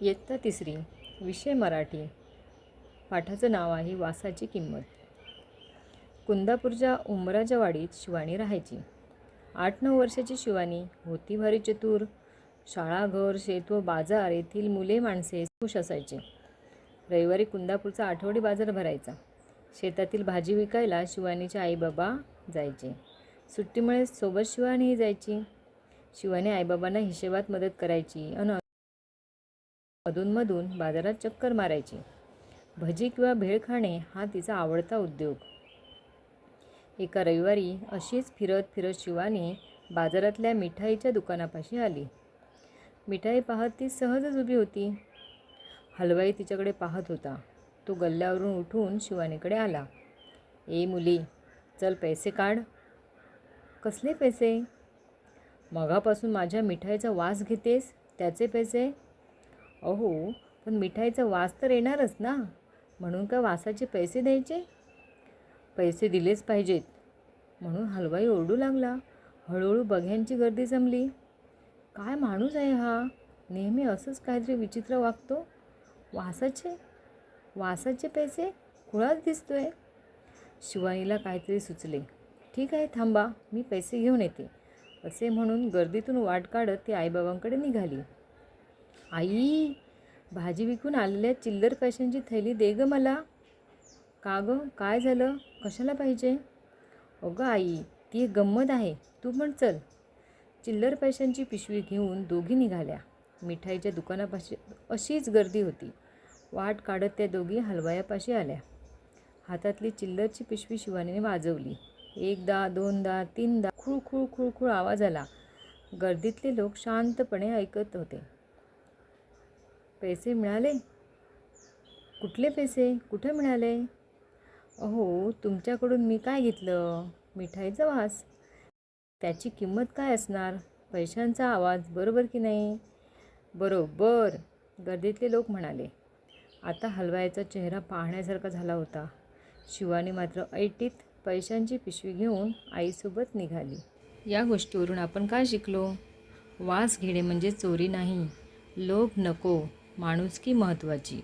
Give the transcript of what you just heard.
इयत्ता तिसरी विषय मराठी. पाठाचं नाव आहे वासाची किंमत. कुंदापूरच्या उमराच्या वाडीत शिवानी राहायची. आठ नऊ वर्षाची शिवानी होती भारी चतुर शाळा घर शेत व बाजार येथील मुले माणसे खुश असायचे. रविवारी कुंदापूरचा आठवडी बाजार भरायचा. शेतातील भाजी विकायला शिवानीचे आईबाबा जायचे. सुट्टीमुळे सोबत शिवानीही जायची. शिवानी आईबाबांना हिशेबात मदत करायची अन अधूनमधून बाजारात चक्कर मारायची. भजी किंवा भेळ खाणे हा तिचा आवडता उद्योग. एका रविवारी अशीच फिरत फिरत शिवानी बाजारातल्या मिठाईच्या दुकानापाशी आली. मिठाई पाहत ती सहजच उभी होती. हलवाई तिच्याकडे पाहत होता. तो गल्ल्यावरून उठून शिवानीकडे आला. ए मुली चल पैसे काढ. कसले पैसे? मगापासून माझ्या मिठाईचा वास घेतेस त्याचे पैसे अहो पण मिठाईचा वास तर येणारच ना? म्हणून का वासाचे पैसे द्यायचे? पैसे दिलेच पाहिजेत. म्हणून हलवाई ओरडू लागला. हळूहळू बघ्यांची गर्दी जमली. काय माणूस आहे हा? नेहमी असंच काहीतरी विचित्र वागतो. वासाचे? वासाचे पैसे? कुळाच दिसतोय. शिवानीला काहीतरी सुचले. ठीक आहे थांबा. मी पैसे घेऊन येते. असे म्हणून गर्दीतून वाट काढत ती आईबाबांकडे निघाली. आई भाजी विकून आलेल्या चिल्लर पैशांची थैली दे गं मला. का गं? काय झालं? कशाला पाहिजे? अगं आई ती एक गंमत आहे. तू पण चल. चिल्लर पैशांची पिशवी घेऊन दोघी निघाल्या. मिठाईच्या दुकानापाशी अशीच गर्दी होती. वाट काढत त्या दोघी हलवायापाशी आल्या. हातातली चिल्लरची पिशवी शिवानीने वाजवली. एकदा दोनदा तीनदा खुळखुळ खुळखुळ आवाज आला. गर्दीतले लोक शांतपणे ऐकत होते. पैसे मिळाले? कुठले पैसे? कुठे मिळाले? अहो तुमच्याकडून मी काय घेतलं? मिठाईचा वास. त्याची किंमत काय असणार? पैशांचा आवाज बरोबर की नाही? बरोबर गर्दीतले लोक म्हणाले. आता हलवायचा चेहरा पाहण्यासारखा झाला होता. शिवानी मात्र ऐटीत पैशांची पिशवी घेऊन आईसोबत निघाली. या गोष्टीवरून आपण काय शिकलो? वास घेणे म्हणजे चोरी नाही. लोभ नको. माणुसकी महत्त्वाची.